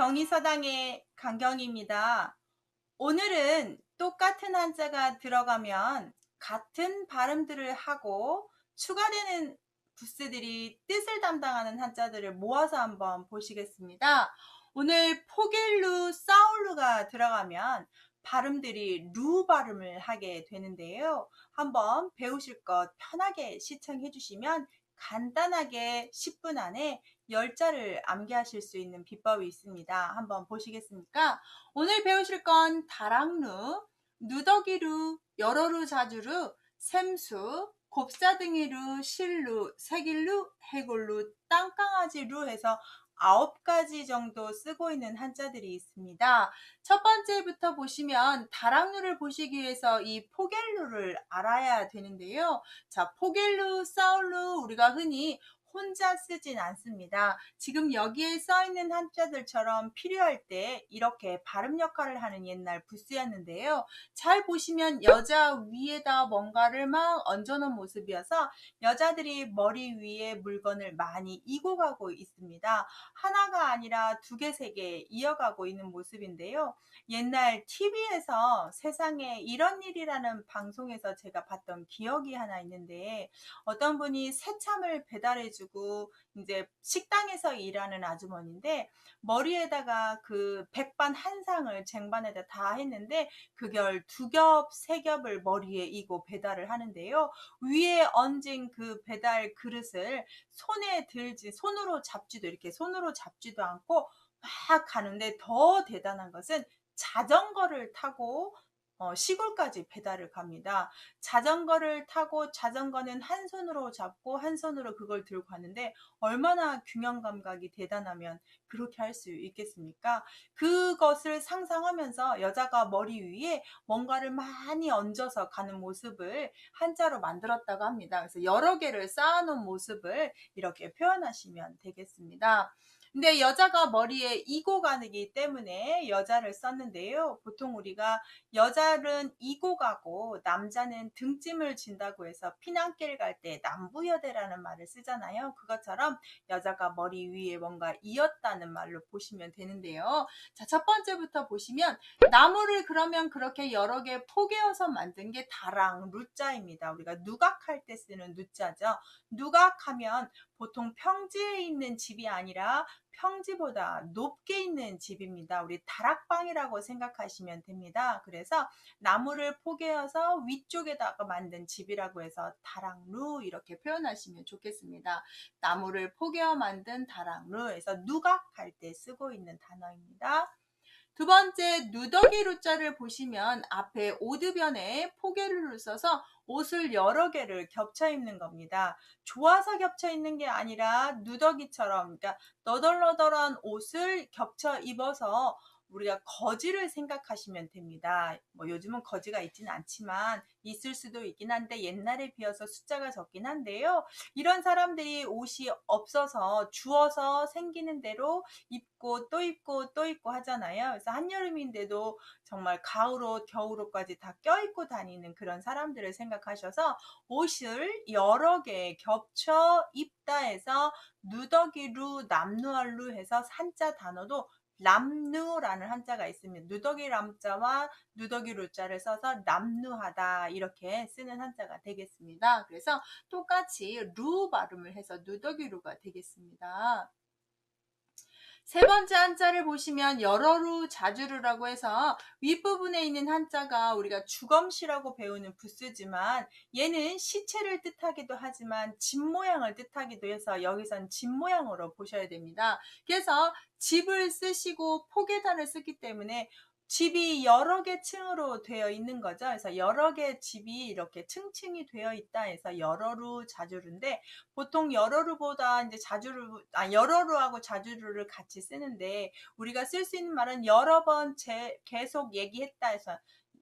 경의서당의 강경입니다. 오늘은 똑같은 한자가 들어가면 같은 발음들을 하고 추가되는 부스들이 뜻을 담당하는 한자들을 모아서 한번 보시겠습니다. 오늘 포겔루, 사울루가 들어가면 발음들이 루 발음을 하게 되는데요. 한번 배우실 것 편하게 시청해 주시면 간단하게 10분 안에 10자를 암기하실 수 있는 비법이 있습니다. 한번 보시겠습니까? 오늘 배우실 건 다랑루, 누더기루, 여러루 자주루, 샘수, 곱사등이루, 실루, 색일루, 해골루, 땅강아지루 해서 아홉 가지 정도 쓰고 있는 한자들이 있습니다. 첫 번째부터 보시면 다랑루를 보시기 위해서 이 포겔루를 알아야 되는데요. 자, 포겔루, 사울루 우리가 흔히 혼자 쓰진 않습니다. 지금 여기에 써 있는 한자들처럼 필요할 때 이렇게 발음 역할을 하는 옛날 부스였는데요. 잘 보시면 여자 위에다 뭔가를 막 얹어놓은 모습이어서 여자들이 머리 위에 물건을 많이 이고 가고 있습니다. 하나가 아니라 두 개, 세 개 이어가고 있는 모습인데요. 옛날 TV에서 세상에 이런 일이라는 방송에서 제가 봤던 기억이 하나 있는데 어떤 분이 새참을 배달해 주고 이제 식당에서 일하는 아주머니인데 머리에다가 그 백반 한 상을 쟁반에다 다 했는데 그걸 두 겹, 세 겹을 머리에 이고 배달을 하는데요. 위에 얹은 그 배달 그릇을 손에 들지 손으로 잡지도 이렇게 손으로 잡지도 않고 막 가는데 더 대단한 것은 자전거를 타고 어, 시골까지 배달을 갑니다. 자전거를 타고 자전거는 한 손으로 잡고 한 손으로 그걸 들고 가는데 얼마나 균형 감각이 대단하면 그렇게 할 수 있겠습니까? 그것을 상상하면서 여자가 머리 위에 뭔가를 많이 얹어서 가는 모습을 한자로 만들었다고 합니다. 그래서 여러 개를 쌓아놓은 모습을 이렇게 표현하시면 되겠습니다. 근데 여자가 머리에 이고 가기 때문에 여자를 썼는데요. 보통 우리가 여자는 이고 가고 남자는 등짐을 진다고 해서 피난길 갈 때 남부여대라는 말을 쓰잖아요. 그것처럼 여자가 머리 위에 뭔가 이었다는 말로 보시면 되는데요. 자, 첫 번째부터 보시면 나무를 그러면 그렇게 여러 개 포개어서 만든 게 다랑 루자입니다. 우리가 누각할 때 쓰는 누자죠. 누각하면 보통 평지에 있는 집이 아니라 평지보다 높게 있는 집입니다. 우리 다락방이라고 생각하시면 됩니다. 그래서 나무를 포개어서 위쪽에다가 만든 집이라고 해서 다락루 이렇게 표현하시면 좋겠습니다. 나무를 포개어 만든 다락루에서 누각할 때 쓰고 있는 단어입니다. 두 번째 누더기루 자를 보시면 앞에 오드변에 포개를 써서 옷을 여러 개를 겹쳐 입는 겁니다. 좋아서 겹쳐 입는 게 아니라 누더기처럼 그러니까 너덜너덜한 옷을 겹쳐 입어서 우리가 거지를 생각하시면 됩니다. 뭐 요즘은 거지가 있지는 않지만 있을 수도 있긴 한데 옛날에 비해서 숫자가 적긴 한데요. 이런 사람들이 옷이 없어서 주어서 생기는 대로 입고 또 입고 또 입고 하잖아요. 그래서 한여름인데도 정말 가을옷, 겨울옷까지 다 껴입고 다니는 그런 사람들을 생각하셔서 옷을 여러 개 겹쳐 입다 해서 누더기루, 남루알루 해서 산자 단어도 람누라는 한자가 있습니다. 누더기 람자와 누더기 루자를 써서 남누하다 이렇게 쓰는 한자가 되겠습니다. 그래서 똑같이 루 발음을 해서 누더기 루가 되겠습니다. 세 번째 한자를 보시면 여러루 자주루라고 해서 윗부분에 있는 한자가 우리가 주검시라고 배우는 부스지만 얘는 시체를 뜻하기도 하지만 집 모양을 뜻하기도 해서 여기선 집 모양으로 보셔야 됩니다. 그래서 집을 쓰시고 포개단을 쓰기 때문에 집이 여러 개 층으로 되어 있는 거죠. 그래서 여러 개 집이 이렇게 층층이 되어 있다 해서 여러루 자주루인데 보통 여러루보다 이제 자주루 아 여러루하고 자주루를 같이 쓰는데 우리가 쓸 수 있는 말은 여러 번 제, 계속 얘기했다 해서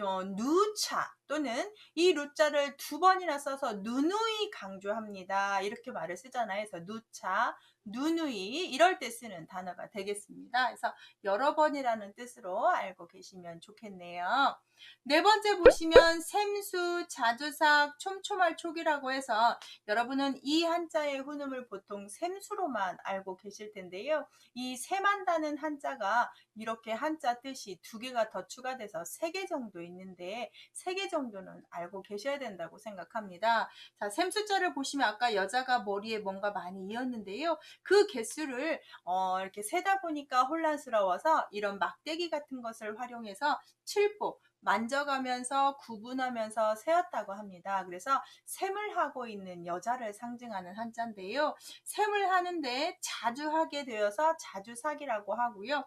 어, 누차 또는 이 루자를 두 번이나 써서 누누이 강조합니다. 이렇게 말을 쓰잖아요. 그래서 누차, 누누이 이럴 때 쓰는 단어가 되겠습니다. 그래서 여러 번이라는 뜻으로 알고 계시면 좋겠네요. 네 번째 보시면 샘수, 자주삭, 촘촘할 촉이라고 해서 여러분은 이 한자의 훈음을 보통 샘수로만 알고 계실 텐데요. 이 샘한다는 한자가 이렇게 한자 뜻이 두 개가 더 추가돼서 세 개 정도 있는데 세개 정도 는 알고 계셔야 된다고 생각합니다. 자, 샘수자를 보시면 아까 여자가 머리에 뭔가 많이 이었는데요. 그 개수를 어, 이렇게 세다 보니까 혼란스러워서 이런 막대기 같은 것을 활용해서 칠보 만져가면서 구분하면서 세었다고 합니다. 그래서 샘을 하고 있는 여자를 상징하는 한자인데요. 샘을 하는데 자주 하게 되어서 자주삭이라고 하고요.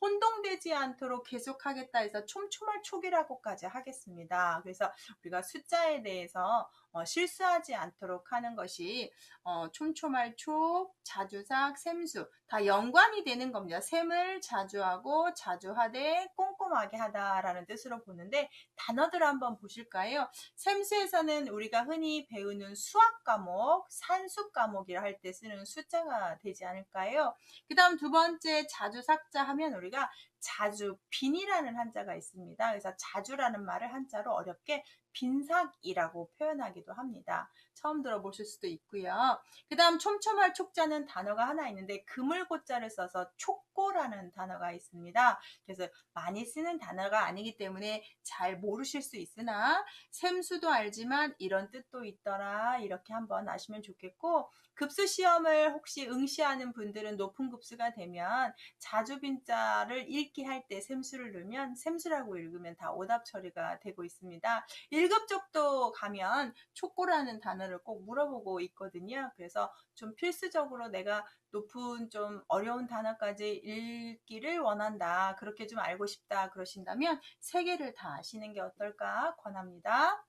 혼동되지 않도록 계속하겠다 해서 촘촘할 촉이라고까지 하겠습니다. 그래서 우리가 숫자에 대해서 어, 실수하지 않도록 하는 것이 어, 촘촘할 촉, 자주삭, 샘수 다 연관이 되는 겁니다. 샘을 자주 하고 자주 하되 꼼꼼하게 하다라는 뜻으로 보는데 단어들 한번 보실까요? 샘수에서는 우리가 흔히 배우는 수학 과목, 산수 과목이라 할 때 쓰는 숫자가 되지 않을까요? 그 다음 두 번째 자주삭자 하면 우리가 자주 빈이라는 한자가 있습니다. 그래서 자주라는 말을 한자로 어렵게 빈삭이라고 표현하기도 합니다. 처음 들어보실 수도 있고요. 그 다음 촘촘할 촉자는 단어가 하나 있는데 그물고자를 써서 촉고라는 단어가 있습니다. 그래서 많이 쓰는 단어가 아니기 때문에 잘 모르실 수 있으나 샘수도 알지만 이런 뜻도 있더라 이렇게 한번 아시면 좋겠고 급수 시험을 혹시 응시하는 분들은 높은 급수가 되면 자주 빈자를 읽기 할 때 샘수를 넣으면 샘수라고 읽으면 다 오답 처리가 되고 있습니다. 1급 쪽도 가면 촉고라는 단어를 꼭 물어보고 있거든요. 그래서 좀 필수적으로 내가 높은 좀 어려운 단어까지 읽기를 원한다. 그렇게 좀 알고 싶다. 그러신다면 세 개를 다 아시는 게 어떨까 권합니다.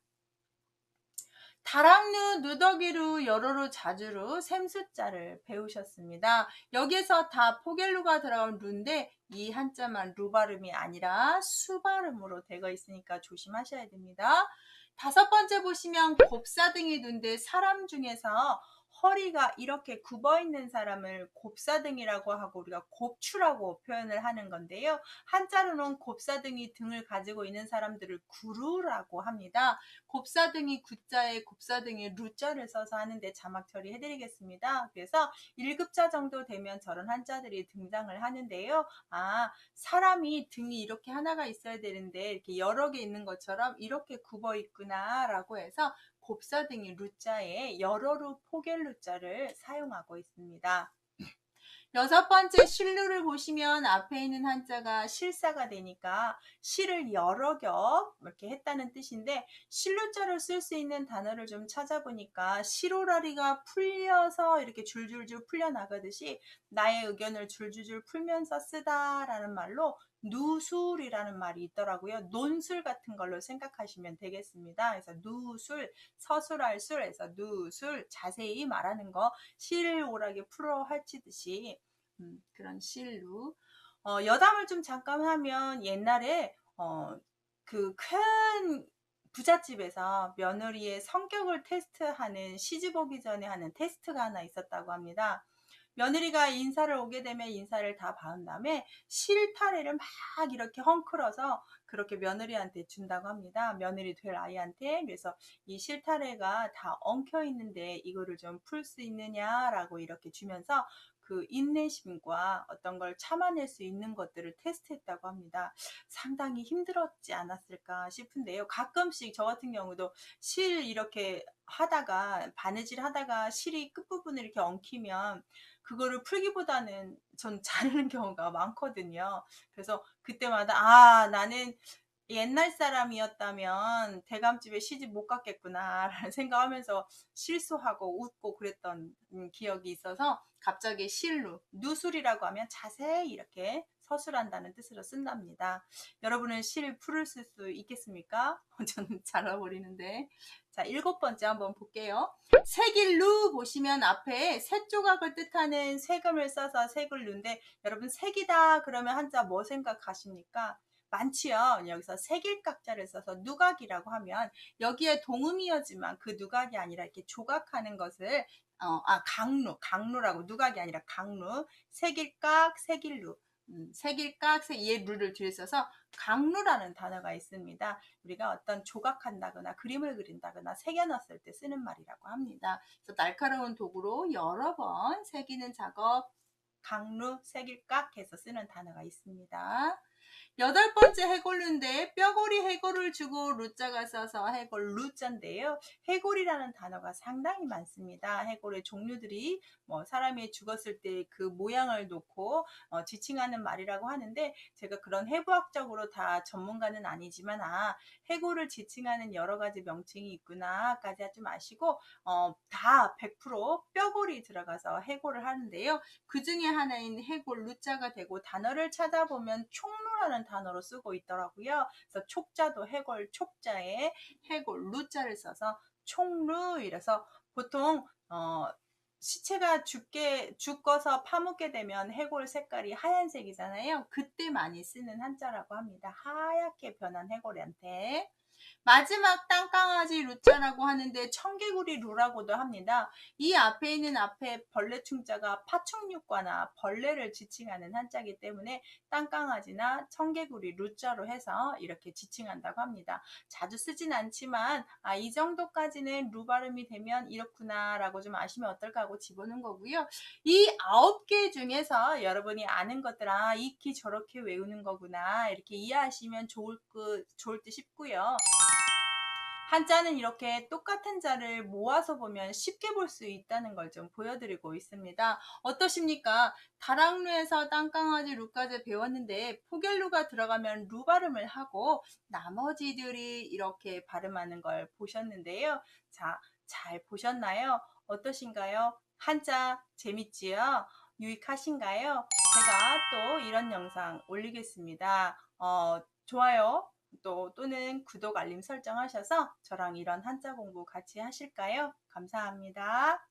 다락루, 누더기루, 여러루, 자주루, 샘수자를 배우셨습니다. 여기에서 다 포겔루가 들어간 루인데 이 한자만 루 발음이 아니라 수 발음으로 되어 있으니까 조심하셔야 됩니다. 다섯 번째 보시면 곱사등이 눈데 사람 중에서 허리가 이렇게 굽어 있는 사람을 곱사등이라고 하고 우리가 곱추라고 표현을 하는 건데요. 한자로는 곱사등이 등을 가지고 있는 사람들을 구루라고 합니다. 곱사등이 구자에 곱사등이 루자를 써서 하는데 자막 처리해 드리겠습니다. 그래서 1급자 정도 되면 저런 한자들이 등장을 하는데요. 아, 사람이 등이 이렇게 하나가 있어야 되는데 이렇게 여러 개 있는 것처럼 이렇게 굽어 있구나라고 해서 곱사 등이 루자에 여러루 포겔 루자를 사용하고 있습니다. 여섯 번째 실루를 보시면 앞에 있는 한자가 실사가 되니까 실을 여러 겹 이렇게 했다는 뜻인데 실루자로 쓸 수 있는 단어를 좀 찾아보니까 실오라리가 풀려서 이렇게 줄줄줄 풀려나가듯이 나의 의견을 줄줄줄 풀면서 쓰다라는 말로 누술이라는 말이 있더라고요. 논술 같은 걸로 생각하시면 되겠습니다. 그래서 누술, 서술할 술에서 누술, 자세히 말하는 거, 실 오락에 풀어 할치듯이 음, 그런 실루. 어, 여담을 좀 잠깐 하면 옛날에 어, 그큰 부잣집에서 며느리의 성격을 테스트하는 시집 오기 전에 하는 테스트가 하나 있었다고 합니다. 며느리가 인사를 오게 되면 인사를 다 받은 다음에 실타래를 막 이렇게 헝클어서 그렇게 며느리한테 준다고 합니다. 며느리 될 아이한테. 그래서 이 실타래가 다 엉켜 있는데 이거를 좀 풀 수 있느냐라고 이렇게 주면서 그 인내심과 어떤 걸 참아낼 수 있는 것들을 테스트했다고 합니다. 상당히 힘들었지 않았을까 싶은데요. 가끔씩 저 같은 경우도 실 이렇게 하다가 바느질 하다가 실이 끝부분을 이렇게 엉키면 그거를 풀기보다는 전 자르는 경우가 많거든요. 그래서 그때마다 아 나는 옛날 사람이었다면 대감집에 시집 못 갔겠구나라는 생각하면서 실수하고 웃고 그랬던 음, 기억이 있어서 갑자기 실루, 누술이라고 하면 자세히 이렇게 서술한다는 뜻으로 쓴답니다. 여러분은 실 풀을 쓸 수 있겠습니까? 저는 잘라버리는데. 자, 일곱 번째 한번 볼게요. 색일루 보시면 앞에 새 조각을 뜻하는 세금을 써서 색을 누인데 여러분 색이다 그러면 한자 뭐 생각하십니까? 많지요. 여기서 색일각자를 써서 누각이라고 하면 여기에 동음이어지만 그 누각이 아니라 이렇게 조각하는 것을 어, 아 강루, 강루라고 누각이 아니라 강루, 색일각, 색일루. 음, 색일각, 색, 얘 루를 뒤에 써서 강루라는 단어가 있습니다. 우리가 어떤 조각한다거나 그림을 그린다거나 새겨넣었을 때 쓰는 말이라고 합니다. 그래서 날카로운 도구로 여러 번 새기는 작업, 강루, 색일각 해서 쓰는 단어가 있습니다. 여덟 번째 해골루인데 뼈고리 해골을 주고 루자가 써서 해골 루자인데요. 해골이라는 단어가 상당히 많습니다. 해골의 종류들이 뭐 사람이 죽었을 때 그 모양을 놓고 어, 지칭하는 말이라고 하는데 제가 그런 해부학적으로 다 전문가는 아니지만 아 해골을 지칭하는 여러 가지 명칭이 있구나까지 하지 마시고 어, 다 100% 뼈골이 들어가서 해골을 하는데요. 그 중에 하나인 해골 루자가 되고 단어를 찾아보면 총 루라는 단어로 쓰고 있더라고요. 그래서 촉자도 해골 촉자에 해골 루자를 써서 총루 이래서 보통 어, 시체가 죽게 죽어서 파묻게 되면 해골 색깔이 하얀색이잖아요. 그때 많이 쓰는 한자라고 합니다. 하얗게 변한 해골한테. 마지막 땅강아지 루자라고 하는데 청개구리 루라고도 합니다. 이 앞에 있는 앞에 벌레 충자가 파충류과나 벌레를 지칭하는 한자이기 때문에 땅강아지나 청개구리 루자로 해서 이렇게 지칭한다고 합니다. 자주 쓰진 않지만 아, 이 정도까지는 루 발음이 되면 이렇구나 라고 좀 아시면 어떨까 하고 집어넣은 거고요. 이 아홉 개 중에서 여러분이 아는 것들 아 익히 저렇게 외우는 거구나 이렇게 이해하시면 좋을 그 좋을 듯 싶고요. 한자는 이렇게 똑같은 자를 모아서 보면 쉽게 볼 수 있다는 걸 좀 보여드리고 있습니다. 어떠십니까? 다락루에서 땅강아지 루까지 배웠는데 포겔루가 들어가면 루 발음을 하고 나머지들이 이렇게 발음하는 걸 보셨는데요. 자, 잘 보셨나요? 어떠신가요? 한자 재밌지요? 유익하신가요? 제가 또 이런 영상 올리겠습니다. 어, 좋아요, 또 또는 구독 알림 설정하셔서 저랑 이런 한자 공부 같이 하실까요? 감사합니다.